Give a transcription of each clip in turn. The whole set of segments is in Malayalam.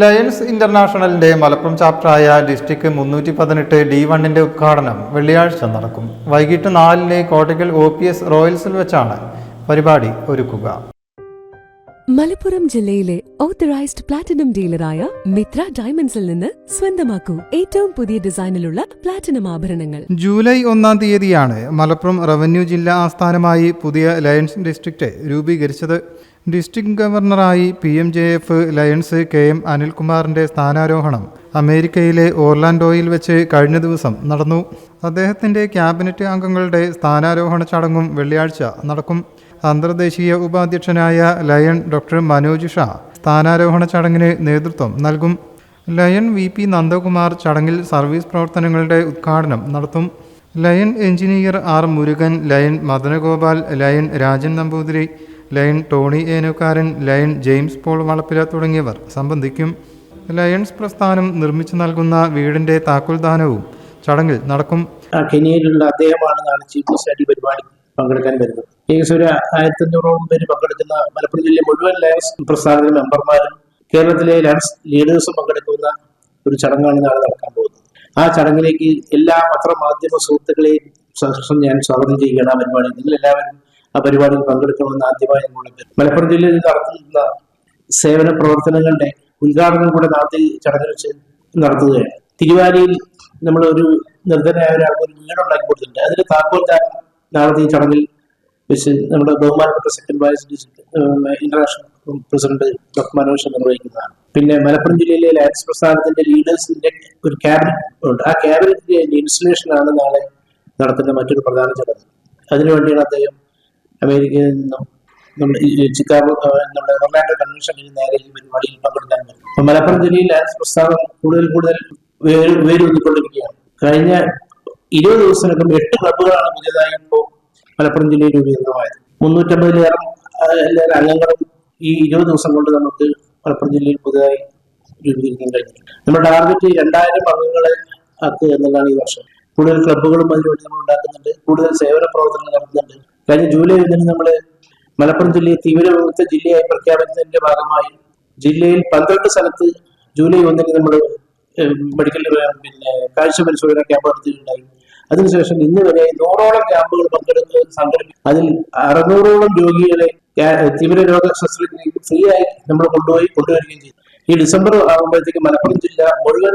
ലയൺസ് ഇന്റർനാഷണലിന്റെ മലപ്പുറം ചാപ്റ്ററായ ഡിസ്ട്രിക്ട് മുന്നൂറ്റി പതിനെട്ട് ഡി വണ്ണിന്റെ ഉദ്ഘാടനം വെള്ളിയാഴ്ച നടക്കും. വൈകിട്ട് നാലിന് കോട്ടയ്ക്കൽ ഒ പി എസ് റോയൽസിൽ വെച്ചാണ് പരിപാടി ഒരുക്കുക. മലപ്പുറം ജില്ലയിലെ ഓത്തറൈസ്ഡ് പ്ലാറ്റിനം ഡീലറായ മിത്ര ഡയമണ്ട്സിൽ നിന്ന് സ്വന്തമാക്കൂ. ഏറ്റവും പുതിയ ഡിസൈനിലുള്ള പ്ലാറ്റിനം ആഭരണങ്ങൾ. ജൂലൈ ഒന്നാം തീയതിയാണ് മലപ്പുറം റവന്യൂ ജില്ലാ ആസ്ഥാനമായി പുതിയ ലയൺസ് ഡിസ്ട്രിക്റ്റ് രൂപീകരിച്ചത്. ഡിസ്ട്രിക്ട് ഗവർണറായി P M J F Lions K M അനിൽകുമാറിന്റെ സ്ഥാനാരോഹണം അമേരിക്കയിലെ ഓർലാൻഡോയിൽ വെച്ച് കഴിഞ്ഞ ദിവസം നടന്നു. അദ്ദേഹത്തിന്റെ ക്യാബിനറ്റ് അംഗങ്ങളുടെ സ്ഥാനാരോഹണ ചടങ്ങും വെള്ളിയാഴ്ച നടക്കും. അന്തർദേശീയ ഉപാധ്യക്ഷനായ ലയൺ ഡോക്ടർ മനോജ് ഷാ സ്ഥാനാരോഹണ ചടങ്ങിന് നേതൃത്വം നൽകും. ലയൺ വി പി നന്ദകുമാർ ചടങ്ങിൽ സർവീസ് പ്രവർത്തനങ്ങളുടെ ഉദ്ഘാടനം നടത്തും. Lion engineer R Murugan Lion Madanagopal Lion Rajan Namboothiri Lion Tony Enukaran Lion James Paul Valappila തുടങ്ങിയവർ സംബന്ധിക്കും ലയൺസ് പ്രസ്ഥാനം നിർമ്മിച്ചു നൽകുന്ന വീടിന്റെ താക്കോൽദാനവും ചടങ്ങിൽ നടക്കും. കെനിയയിലുള്ള അദ്ദേഹമാണ് നാളെ ചീഫ് ഗസ്റ്റ് പരിപാടി പങ്കെടുക്കാൻ വരുന്നത്. ഏകദേശം ആയിരത്തി അഞ്ഞൂറോളം പേര് പങ്കെടുക്കുന്ന മലപ്പുറം ജില്ലയിലെ മുഴുവൻ ലയൺസ് പ്രസ്ഥാനത്തിലെ മെമ്പർമാരും കേരളത്തിലെ ലയൺസ് ലീഡേഴ്സും പങ്കെടുക്കുന്ന ഒരു ചടങ്ങാണ് നാളെ നടക്കാൻ പോകുന്നത്. ആ ചടങ്ങിലേക്ക് എല്ലാ പത്രമാധ്യമ സുഹൃത്തുക്കളെയും ഞാൻ സ്വാഗതം ചെയ്യുകയാണ് ആ പരിപാടി. നിങ്ങൾ എല്ലാവരും ആ പരിപാടിയിൽ പങ്കെടുക്കണമെന്ന് ആദ്യമായി ഞങ്ങളുടെ മലപ്പുറം ജില്ലയിൽ നടത്തുന്ന സേവന പ്രവർത്തനങ്ങളുടെ ഉദ്ഘാടനം കൂടെ ഈ ചടങ്ങിൽ വെച്ച് നടത്തുകയാണ്. തിരുവാലിയിൽ നമ്മൾ ഒരു നിർദ്ധനായ ഒരാൾക്ക് ഒരു വീടുണ്ടാക്കി കൊടുത്തിട്ടുണ്ട്. അതിന്റെ താക്കോൽദാനം നാളത്തെ ഈ ചടങ്ങിൽ വെച്ച് നമ്മുടെ ബഹുമാനപ്പെട്ട second vice international president doctor Manoj നിർവഹിക്കുന്നതാണ്. പിന്നെ മലപ്പുറം ജില്ലയിലെ ലയൻസ് പ്രസ്ഥാനത്തിന്റെ ലീഡേഴ്സിന്റെ ഒരു ക്യാബിനറ്റ് ഉണ്ട്. ആ ക്യാബിനറ്റിന്റെ ഇൻസ്റ്റലേഷൻ ആണ് നാളെ നടത്തുന്ന മറ്റൊരു പ്രധാന ചടങ്ങ്. അതിനുവേണ്ടിയാണ് അദ്ദേഹം അമേരിക്കയിൽ നിന്നും ചിക്കാഗോ നമ്മുടെ ഒർലാൻഡോ കൺവെൻഷനിൽ നേരെ ഈ പരിപാടിയിൽ പങ്കെടുക്കാൻ അപ്പൊ മലപ്പുറം ജില്ലയിൽ ലയൻസ് പ്രസ്ഥാനം കൂടുതൽ കൂടുതൽ വേര് വേരൂന്നിക്കൊണ്ടിരിക്കുകയാണ്. കഴിഞ്ഞ ഇരുപത് ദിവസത്തിനകം എട്ട് ക്ലബുകളാണ് പുതിയതായി ഇപ്പോൾ മലപ്പുറം ജില്ലയിൽ രൂപീകൃതമായത്. മുന്നൂറ്റമ്പതിലേറെ അംഗങ്ങളും ഈ ഇരുപത് ദിവസം കൊണ്ട് നമുക്ക് മലപ്പുറം ജില്ലയിൽ പുതുതായി രൂപീകരിക്കാൻ കഴിഞ്ഞു. നമ്മുടെ ടാർഗറ്റ് രണ്ടായിരം അംഗങ്ങളെ ആക്കുക എന്നുള്ളതാണ് ഈ വർഷം. കൂടുതൽ ക്ലബ്ബുകളും അതിനുവേണ്ടി നമ്മൾ ഉണ്ടാക്കുന്നുണ്ട്. കൂടുതൽ സേവന പ്രവർത്തനങ്ങൾ നടത്തുന്നുണ്ട്. കഴിഞ്ഞ ജൂലൈ ഒന്നിന് നമ്മൾ മലപ്പുറം ജില്ലയെ തീവ്രവിമുക്ത ജില്ലയായി പ്രഖ്യാപിച്ചതിന്റെ ഭാഗമായി ജില്ലയിൽ പന്ത്രണ്ട് സ്ഥലത്ത് ജൂലൈ ഒന്നിന് നമ്മൾ മെഡിക്കൽ പിന്നെ കാഴ്ച പരിശോധന ക്യാമ്പ് നടത്തിയിട്ടുണ്ടായി. അതിനുശേഷം ഇന്ന് വരെ നൂറോളം ക്യാമ്പുകൾ പങ്കെടുത്ത് സംഘടിപ്പിച്ചു അതിൽ അറുന്നൂറോളം രോഗികളെ തീവ്ര രോഗ ശസ്ത്രക്രിയക്ക് ഫ്രീ ആയി നമ്മൾ കൊണ്ടുപോയി കൊണ്ടുവരികയും ചെയ്തു. ഈ ഡിസംബർ ആകുമ്പോഴത്തേക്ക് മലപ്പുറം ജില്ല മുഴുവൻ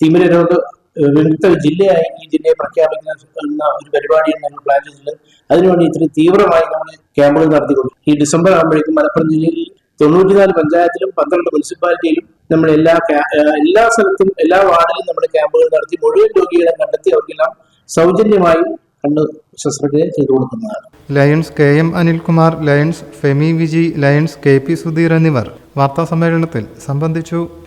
തീവ്രരോഗ ഏഹ്, വിമുക്ത ജില്ലയായി ജില്ലയെ പ്രഖ്യാപിക്കുന്ന ഒരു പരിപാടിയാണ് നമ്മൾ പ്ലാൻ ചെയ്തിട്ടുള്ളത് അതിനുവേണ്ടി ഇത്രയും തീവ്രമായി നമ്മൾ ക്യാമ്പുകൾ നടത്തിക്കൊണ്ട്. ഈ ഡിസംബർ ആകുമ്പോഴേക്കും മലപ്പുറം ജില്ലയിൽ തൊണ്ണൂറ്റിനാല് പഞ്ചായത്തിലും പന്ത്രണ്ട് മുനിസിപ്പാലിറ്റിയിലും നമ്മൾ എല്ലാ എല്ലാ സ്ഥലത്തും എല്ലാ വാർഡിലും നമ്മൾ ക്യാമ്പുകൾ നടത്തി മുഴുവൻ രോഗികളെ കണ്ടെത്തി അവർക്കെല്ലാം സൗജന്യമായി കണ്ണ് ശസ്ത്രക്രിയ ചെയ്തു കൊടുക്കുന്നതാണ്. Lions K M Anilkumar Lions Femi Viji Lions K P Sudheer എന്നിവർ വാർത്താ സമ്മേളനത്തിൽ സംബന്ധിച്ചു.